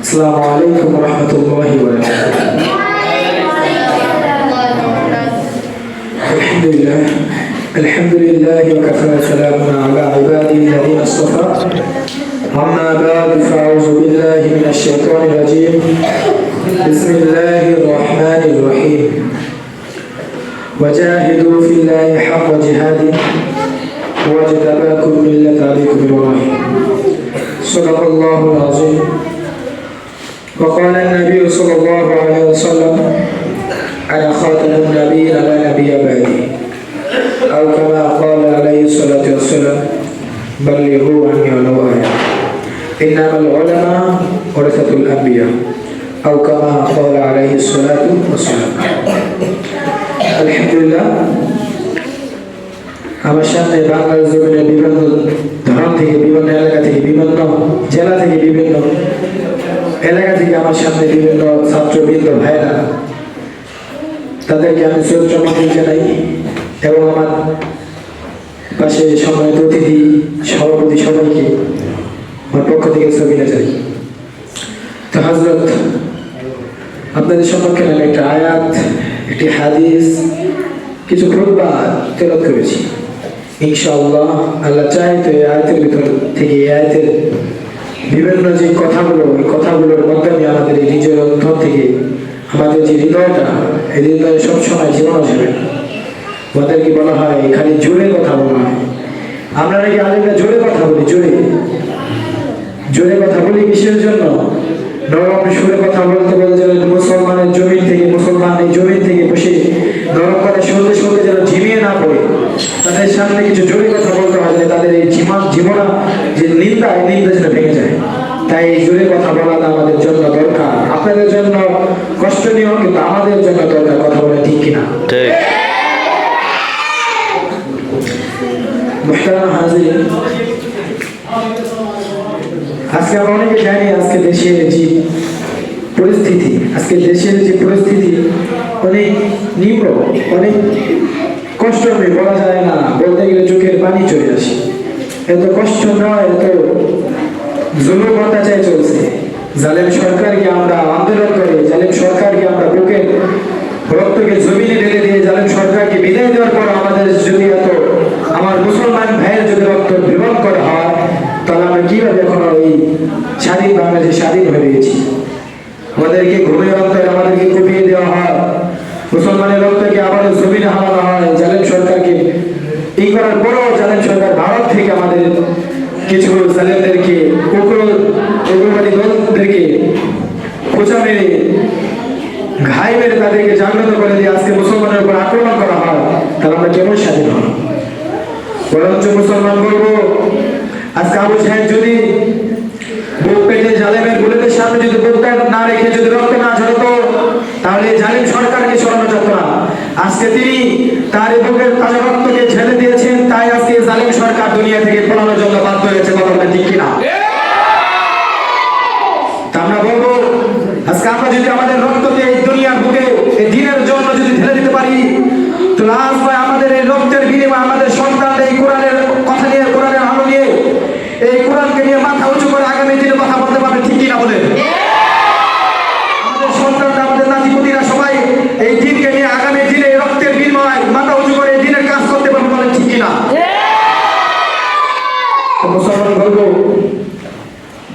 السلام عليكم ورحمة الله وبركاته. الحمد لله الحمد لله وكفى سلام على عباده الذين اصطفى أما بعد فأعوذ بالله من الشيطان الرجيم. بسم الله الرحمن الرحيم. وجاهدوا في الله حق جهاده. واجتباكم ملة أبيكم إبراهيم صدق الله العظيم وقال النبي صلى الله عليه وسلم أنا خاتم النبيين لا نبي بعدي أو كما قال عليه الصلاة والسلام بلغوا عني ولو آية إنما العلماء ورثة الأنبياء أو كما قال عليه الصلاة والسلام الحمد لله আমার সামনে বাংলার জমিনের বিভিন্ন ধরন থেকে বিভিন্ন এলাকা থেকে বিভিন্ন জেলা থেকে বিভিন্ন এলাকা থেকে আমার সামনে বিভিন্ন ছাত্রবৃন্দ ভাইরা তাদেরকে আমি শ্রদ্ধা জানাই এবং আমার পাশে সম্মানিত অতিথি সভাপতি সবাইকে আমার পক্ষ থেকে ছবিটা চাই তো হজরত আপনাদের সম্পর্কে আমি একটা আয়াত, একটি হাদিস, কিছু প্রবাদ তেলত করেছি। ইনশাআল্লাহ, আল্লাহ চাই তো এই আয়তের ভিতর থেকে এই আয়তের বিভিন্ন যে কথাগুলো ওই কথাগুলোর মাধ্যমে আমাদের এই নিজের অন্তর থেকে আমাদের যে হৃদয়টা, এই হৃদয় সবসময় জীবন না আমাদেরকে বলা হয়, খালি জোরে কথা বলা হয়। আমরা নাকি আলেমরা জোরে কথা বলি, জোরে? জোরে কথা বলি কিসের জন্য? নরম সুরে কথা বলতে বলতে যেন মুসলমানের জমি থেকে মুসলমান এই জমিন থেকে বসে নরম কথা শুনতে শুনতে যেন ঝিমিয়ে না পড়ে। তাদের সামনে কিছু জোরে কথা বলতে হয় যে তাদের এই জীবন জীবনা যে নিন্দা এই নিন্দা যেন ভেঙে যায়। তাই এই জোরে কথা বলাটা আমাদের জন্য দরকার। আপনাদের জন্য কষ্টনীয় কিন্তু আমাদের জন্য দরকার কথা বলে ঠিক কিনা? ঠিক। মুহতারাম হাজির আজকে আমরা অনেকে জানি আজকে দেশের যে পরিস্থিতি আজকে দেশের যে পরিস্থিতি অনেক নিম্ন অনেক কষ্ট হবে বলা যায় না, বলতে গেলে চোখের পানি চলে আসে। এত কষ্ট নয় এত জুলুম অত্যাচার চলছে। জালেম সরকারকে আমরা আন্দোলন করে, জালেম সরকারকে আমরা বুকে রক্তকে জমিনে ঢেলে দিয়ে জালেম সরকারকে বিদায় দেওয়ার পর আমাদের যদি এত, আমার মুসলমান ভাইয়ের যদি রক্ত বিভন করা হয়, তাহলে আমরা কীভাবে এখন এই স্বাধীন বাংলাদেশে স্বাধীন হয়ে গেছি আমাদেরকে ঘুমিয়ে অন্তরে আমাদেরকে কুপিয়ে দেওয়া হয়। মুসলমানের রক্তকে আবার জমিনে হারানো হয় জালেম সরকারকে এই করার পরেও জালেম সরকার ভারত থেকে আমাদের কিছু জালেমদেরকে উগ্র উগ্রবাদী দলদেরকে খোঁচা মেরে ঘাই মেরে তাদেরকে জাগ্রত করে দিয়ে আজকে মুসলমানের উপর আক্রমণ করা হয়, তাহলে আমরা কেমন স্বাধীন হব। বরঞ্চ মুসলমান বলব, আজকে আবু সাহেব যদি বুক পেটে জালেমের সামনে যদি বুকটা না রেখে যদি রক্ত না ঝরতো, তাহলে জালিম সরানো যেত না। আজকে তিনি তার বুকের তাজা রক্তকে ছেড়ে দিয়েছেন, তাই আজকে জালিম সরকার দুনিয়া থেকে পলানোর জন্য বাধ্য হয়েছে, কথা ঠিক কিনা? আমরা বলব, আজকে আমরা যদি আমাদের রক্তকে এই দুনিয়ার বুকে এই দিনের জন্য যদি ঢেলে দিতে পারি তো লাস্ট ভাই আমাদের এই রক্তের বিনিময়ে আমাদের সন্তানদের এই কোরআনের কথা নিয়ে কোরআনের আলো নিয়ে এই কোরআনকে নিয়ে মাথা উঁচু করে আগামী দিনে কথা বলতে পারবে ঠিক কিনা বলে আমাদের সন্তানরা আমাদের নাতিপুতিরা সবাই এই দিনকে নিয়ে আগামী দিনে এই রক্তের বিনিময়ে মাথা উঁচু করে এই দিনের কাজ করতে পারবে বলে ঠিক কিনা তো মুসলমান বলব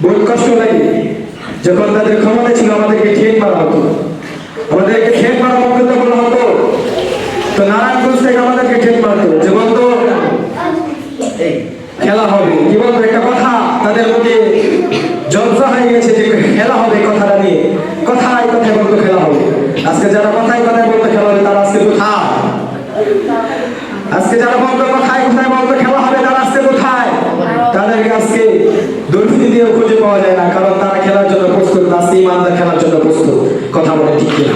বহুত কষ্ট লাগে যখন তাদের ক্ষমতা ছিল আমাদেরকে খেত মারা হতো আমাদেরকে খেত মারা বক্তব্য বলা হতো তো নারায়ণগঞ্জ থেকে আমাদেরকে খেত মারতো যে বলতো এই খেলা হবে কি বলতো একটা কথা তাদের যন্ত্র হয়ে গেছে যে খেলা হবে কথাটা নিয়ে। কথায় কথায় বলতো খেলা হবে। আজকে যারা কথায় কথায় বলতো খেলা হবে তারা আজকে কোথায় আজকে যারা বলতো কথায় কথায় বলতো খেলা হবে তারা আজকে কোথায় তাদেরকে আজকে দুর্নীতি দিয়েও খুঁজে পাওয়া যায় না কারণ তারা খেলার জন্য প্রস্তুত না আজকে ইমানদার খেলার জন্য প্রস্তুত কথা বলে ঠিক কিনা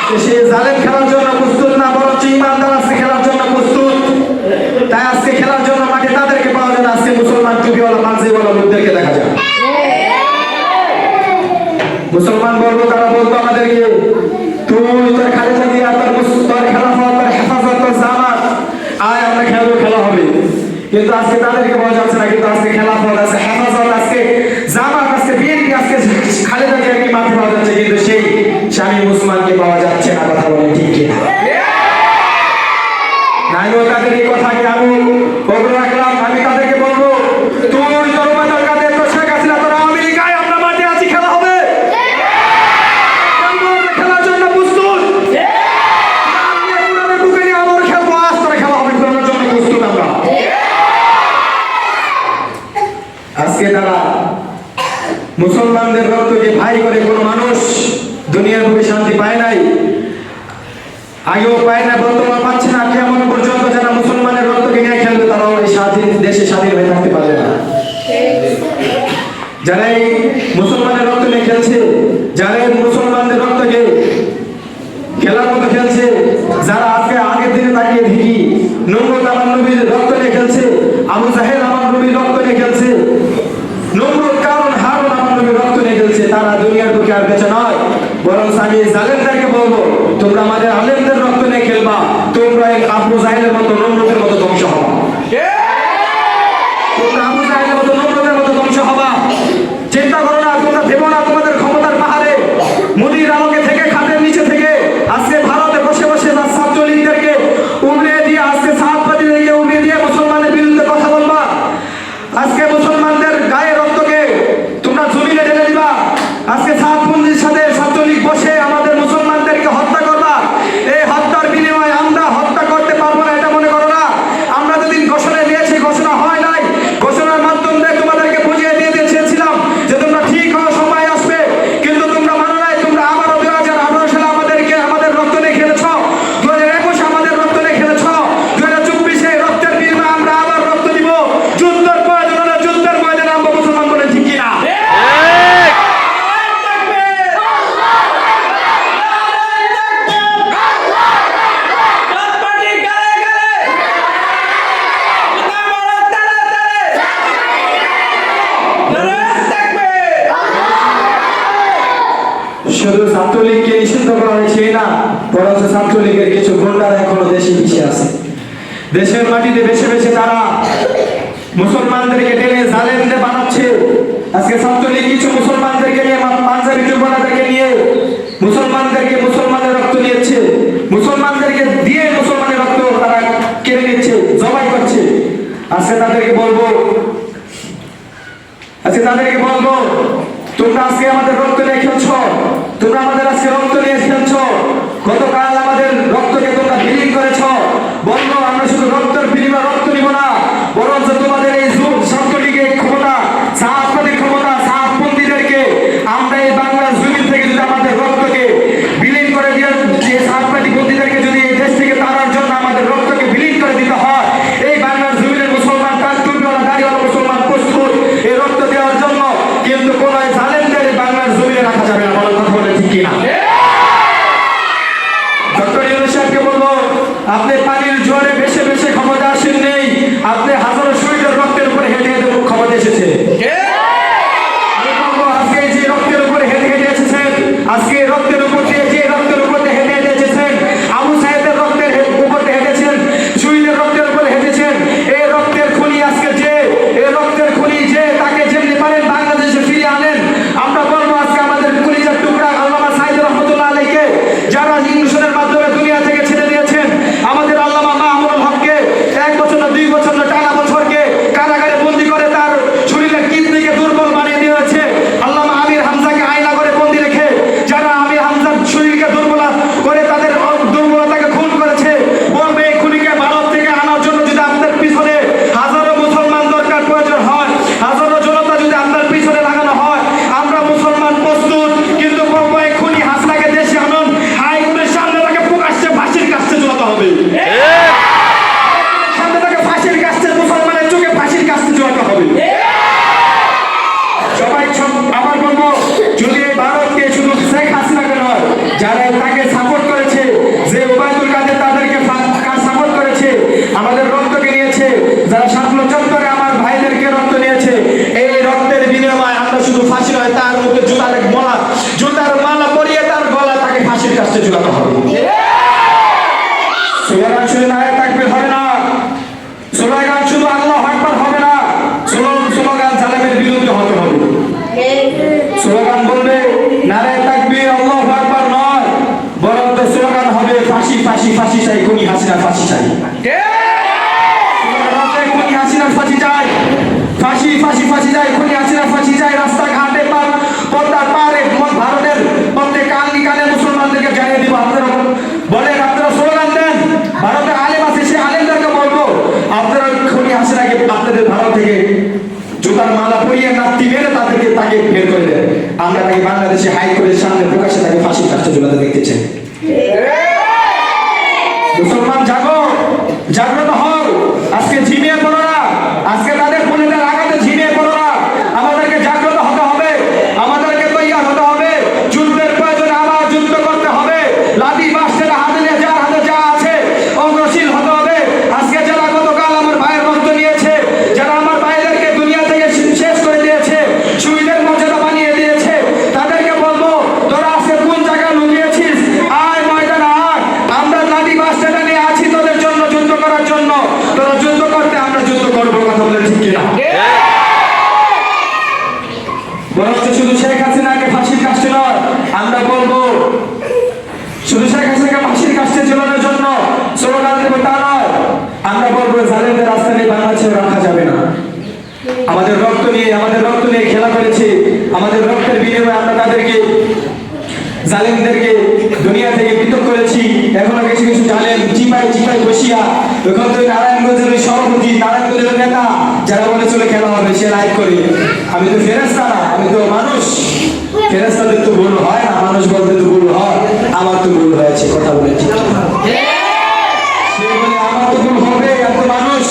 আজকে সে জালেম খেলার জন্য প্রস্তুত না বরঞ্চ ইমানদার আজকে খেলার জন্য প্রস্তুত তাই আজকে খেলার জন্য মাঠে তাদেরকে পাওয়া যায় না আজকে মুসলমান টুপিওয়ালা পাঞ্জিওয়ালা লোকদেরকে দেখা যায় মুসলমান বর্গ তারা বলতো আমাদেরকে, তুই তোর খালেদা দিয়া তোর তোর খেলাফত তোর হেফাজত, তোর জামাত, আয় আমরা খেলব, খেলা হবে। কিন্তু আজকে তাদেরকে বলা যাচ্ছে না, কিন্তু আজকে খেলাফত আছে হেফাজত, আজকে জামাত, আজকে বিএনপি, আজকে খালেদা কি মাঠে পাওয়া যাচ্ছে, কিন্তু সেই স্বামী মুসলমানকে পাওয়া যাচ্ছে না, কথা বলে ঠিক কিনা আমিও তাদের এই কথাকে আমি খবর রাখলাম আমি তাদেরকে বলব তুই তোর মাতার কাছে তো শেখ হাসিনা তোরা আমেরিকায় আমরা মাঠে আছি খেলা হবে আমরা খেলার জন্য প্রস্তুত আমরা কোরআনের বুকে নিয়ে আবার খেলব আজ তোরা খেলা হবে খেলার জন্য প্রস্তুত আমরা আজকে তারা মুসলমানদের রক্তকে ভাই করে কোনো মানুষ দুনিয়ার বুকে শান্তি পায় নাই, আগেও পায় না বর্তমান পাচ্ছে না। কেমন পর্যন্ত যারা মুসলমানের রক্তকে নিয়ে খেলবে তারাও এই স্বাধীন দেশে স্বাধীন হয়ে থাকতে পারবে না। যারা এই মুসলমানের রক্ত নিয়ে খেলছে, যারা এই মুসলমানদের রক্তকে খেলার মতো খেলছে, যারা আজকে আগের দিনে তাকিয়ে দেখি আমার নবীর রক্ত নিয়ে খেলছে, আবু জাহেদ আমার নবীর রক্ত নিয়ে খেলছে নমরুদ কারণ হারুন আমার নবীর রক্ত নিয়ে খেলছে তারা দুনিয়ার বুকে আর বেঁচে নয় বরং আমি জালেমদেরকে বলব তোমরা আমাদের আলেমদের রক্ত নিয়ে খেলবা। তোমরা এই আবু মতো নমরুদের মতো ধ্বংস হবা তোমরা আবু জাহেদের মতো নমরুদের মতো ধ্বংস হবা চিন্তা করো না তোমরা ভেবো না তোমাদের ক্ষমতার পাহাড়ে মোদির আলোকে থেকে খাটের নিচে থেকে আজকে ভারতে বসে বসে তার ছাত্রলীগদেরকে উমড়ে দিয়ে আজকে সাহাবাদীদেরকে উমড়ে দিয়ে মুসলমানের বিরুদ্ধে কথা বলবা আজকে মুসলমানদের গায়ে রক্তকে তোমরা জমিনে ঢেলে দিবা আজকে সাহাববন্দির সাথে ছাত্রলীগ বসে আমাদের মুসলমানদেরকে হত্যা করবা এই হত্যার বিনিময়ে আমরা হত্যা করতে পারব না এটা মনে করো না আমরা যেদিন ঘোষণা দিয়েছি ঘোষণা হয় নাই ঘোষণার মাধ্যমে তোমাদেরকে বুঝিয়ে দিয়ে দিয়েছিলাম যে তোমরা ঠিক হওয়ার সময় আসবে কিন্তু তোমরা মানো নাই তোমরা আবারও দুই হাজার আঠারো সালে আমাদেরকে আমাদের রক্ত নিয়ে খেলেছ দু হাজার একুশে আমাদের রক্ত নিয়ে খেলেছ দু হাজার চব্বিশে রক্তের বিনিময়ে আমরা আবার রক্ত দিব যুদ্ধের প্রয়োজন হলে যুদ্ধের ময়দানে আমরা মুসলমান বলে ঠিক কিনা শুধু ছাত্রলীগকে নিষিদ্ধ করা হয়েছে এই না বরঞ্চ ছাত্রলীগের কিছু গুন্ডারা এখনও দেশে পিছিয়ে আছে। দেশের মাটিতে বেছে বেছে তারা মুসলমানদেরকে টেনে জালেমদের বানাচ্ছে। আজকে ছাত্রলীগ কিছু মুসলমানদেরকে নিয়ে পাঞ্জাবি যুবনাদেরকে নিয়ে মুসলমানদেরকে মুসলমানের রক্ত নিয়েছে মুসলমানদেরকে দিয়ে মুসলমানের রক্ত তারা কেড়ে নিচ্ছে, জবাই করছে। আজকে তাদেরকে বলব, আজকে তাদেরকে বলব, তোমরা আজকে আমাদের রক্ত নিয়ে খেলছ, তোমরা আমাদের আজকে রক্ত সব হাসিনার ফাঁসি চাই। ফাঁসি ফাঁসি ফাঁসি ভারতের বলব আপনারা ভারত থেকে তাকে করে আমরা তাকে বাংলাদেশে হাই করে সামনে প্রকাশে তাকে ফাঁসি কাজটা জোলাতে দেখতে চাই। জালেমদের রাস্তা নিয়ে বাংলাদেশে রাখা যাবে না। আমাদের রক্ত নিয়ে, আমাদের রক্ত নিয়ে খেলা করেছে। আমাদের রক্তের বিনিময়ে আমরা তাদেরকে, জালেমদেরকে দুনিয়া থেকে পৃথক করেছি। এখনও কিছু কিছু জালেম চিপাই চিপাই বসিয়া ওখান থেকে নারায়ণগঞ্জের সভাপতি, নারায়ণগঞ্জের নেতা, যারা বলেছিল খেলা হবে, সে লাইভ করে। আমি তো ফেরেস্তা না, আমি তো মানুষ। ফেরেস্তাদের তো ভুল হয় না, মানুষ বলতে তো ভুল হয়। আমার তো ভুল হয়েছে, কথা বলে ঠিক সে বলে আমার তো ভুল হবে এত মানুষ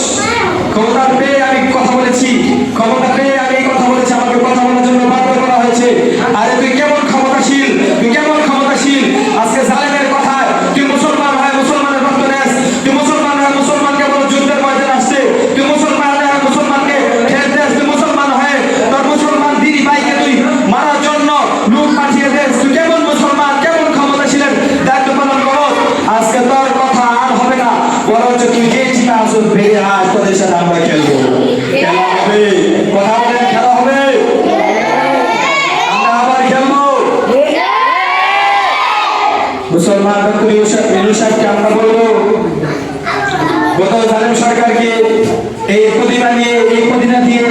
ক্ষমতা পেয়ে আমি কথা বলেছি ক্ষমতা পেয়ে আমি এই কথা বলেছি আমাকে কথা বলার জন্য বাধ্য করা হয়েছে আরে তুই কেমন ক্ষমতাশীল তুই কেমন ক্ষমতাশীল আজকে জালেমের কথায় তুই মুসলমান হয় মুসলমানের রক্ত নেস তুই মুসলমান হয় মুসলমানকে বলো যুদ্ধের ময়দানে আসছে তুই মুসলমান হয় মুসলমানকে ঠেল দেস তুই মুসলমান হয়ে তোর মুসলমান দিদি ভাইকে তুই মারার জন্য লোক পাঠিয়ে দেস তুই কেমন মুসলমান কেমন ক্ষমতাশীলের দায়িত্ব পালন করো আজকে তোর কথা আর হবে না বরঞ্চ তুই যে চিন্তা আসুন ফিরে আস তোদের সাথে আমরা খেলব খেলা হবে কথা বলেন খেলা হবে আমরা আবার খেলব মুসলমান ডক্টর ইউসুফ ইউনুস সাহেবকে আমরা বলব গত জালেম সরকারকে এই প্রতিমা নিয়ে, এই প্রতিমা দিয়ে,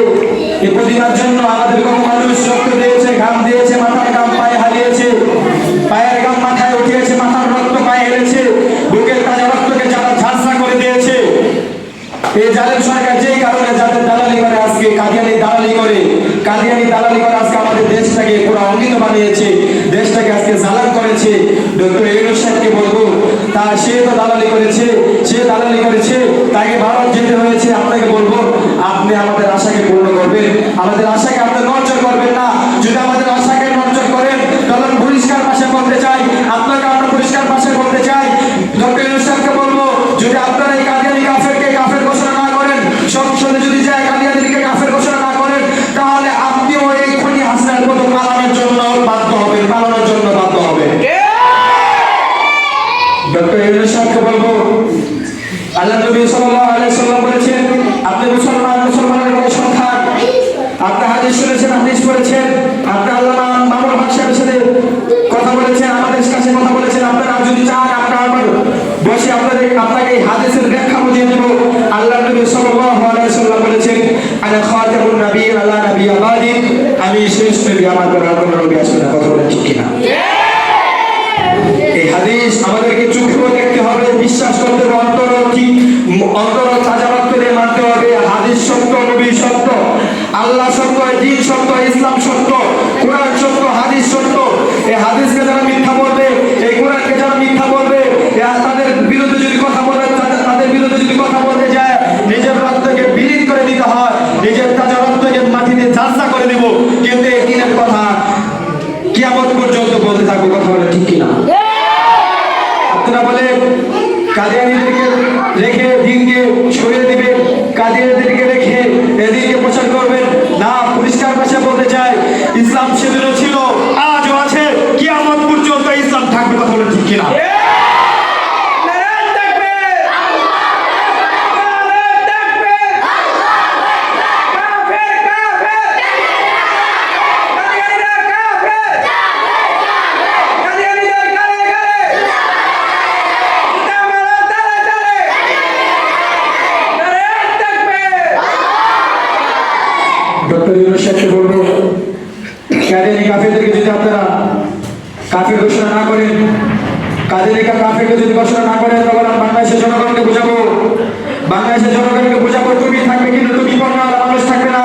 এই প্রতিমার জন্য আমাদের কত মানুষ রক্ত দিয়েছে, ঘাম দিয়েছে, মাথার ঘাম পায়ে হারিয়েছে পায়ের ঘাম মাথায় উঠিয়েছে, মাথার রক্ত পায়ে হেলেছে, বুকের তাজা রক্তকে যারা ঝাঁসা করে দিয়েছে। এই জালেম সরকার যেই কারণে যাদের দালালি করে আজকে কাদিয়ানি দালালি করে কাদিয়ানি দালালি করে আজকে আমাদের দেশটাকে পুরো অঙ্গিত বানিয়েছে, দেশটাকে আজকে জালাম করেছে। ডক্টর ইউনুস সাহেবকে বলব, তা সে তো দালালি করেছে সে দালালি করেছে তাকে ভারত যেতে হয়েছে, আপনাকে বলব, আপনি আমাদের আশাকে পূর্ণ করবেন। আমাদের আশাকে আপনি নজর করবেন না যদি আমাদের আশাকে নজর করেন তাহলে আমি পরিষ্কার ভাষা বলতে চাই আপনাকে আমরা পরিষ্কার ভাষা বলতে চাই ডক্টর ইউনুস সাহেবকে বলব যদি আপনারা এই কাদিয়ানি কাফেরকে কাফের ঘোষণা না করেন সংসদে যদি যায় কাদিয়ানিকে কাফের ঘোষণা না করেন তাহলে আপনিও এই খনি হাসনার মতো পালানোর জন্য বাধ্য হবেন পালানোর জন্য বাধ্য হবেন ডক্টর ইউনুস সাহেবকে বলব আল্লাহ নবী সাল্লাল্লাহু আলাইহি সাল্লাম বলেছেন আপনি মুসলমান মুসলমানের মতো সংখ্যা আপনি হাদিস শুনেছেন হাদিস পড়েছেন আপনি আল্লামা মামুন হক সাহেবের সাথে কথা বলেছেন, আমাদের কাছে কথা বলেছেন, আপনারা যদি চান, আমরা আবার বসে আপনাদের, আপনাকে হাদিসের ব্যাখ্যা বুঝিয়ে দেব। আল্লাহ নবী সাল্লাল্লাহু আলাইহি সাল্লাম বলেছেন আনা খাতামুন নবী, আলা নবী আবাদি। আমি শেষ নবী, আমার পর আর কোনো নবী আসবে না, কথা বলেন ঠিক কিনা? এই হাদিস আমাদেরকে চোখেও দেখতে হবে, বিশ্বাস করতে হবে, অন্তর কি অন্তর তাজাবাত করে মানতে হবে। হাদিস সত্য, নবী সত্য ইসলাম সত্য কোরআন সত্য হাদিস সত্য এই হাদিসকে যারা মিথ্যা বলবে এই কোরআনকে যারা মিথ্যা বলবে এ তাদের বিরুদ্ধে যদি কথা বলে তাদের তাদের বিরুদ্ধে যদি কথা বলতে যায় নিজের রক্তকে বিলীন করে দিতে হয় নিজের তাজা রক্তকে মাটিতে ঝাঁসা করে দেব কিন্তু এই দিনের কথা কিয়ামত পর্যন্ত বলতে থাকব কথা বলে ঠিক কিনা আপনারা বলে কাদিয়ানিদেরকে রেখে দিনকে সরিয়ে দিবেন কাদিয়ানিদেরকে রেখে এদিকে প্রচার করবেন না পরিষ্কার ভাষা বলতে চাই ইসলাম সেদিনও ছিল আজও আছে কিয়ামত পর্যন্ত ইসলাম থাকবে কথা বলে ঠিক কিনা নারায়ণ থাকবে নারায়ণ থাকবে কাফের কাফের কাদিয়ানীরা কাফের কাদিয়ানীদের গালে গালে ইতামারা তালে তালে নারায়ণ থাকবে ডক্টর ইউনুস সাহেবকে বলব কাদিয়ানি কাফেরদেরকে যদি আপনারা কাফের ঘোষণা না করেন কাদিয়ানিকা কাফেরকে যদি ঘোষণা না করে, তখন আমি বাংলাদেশের জনগণকে বোঝাবো। বাংলাদেশের জনগণকে বোঝাবো, তুমি থাকবে কিন্তু তুমি পণ্য মানুষ থাকবে না।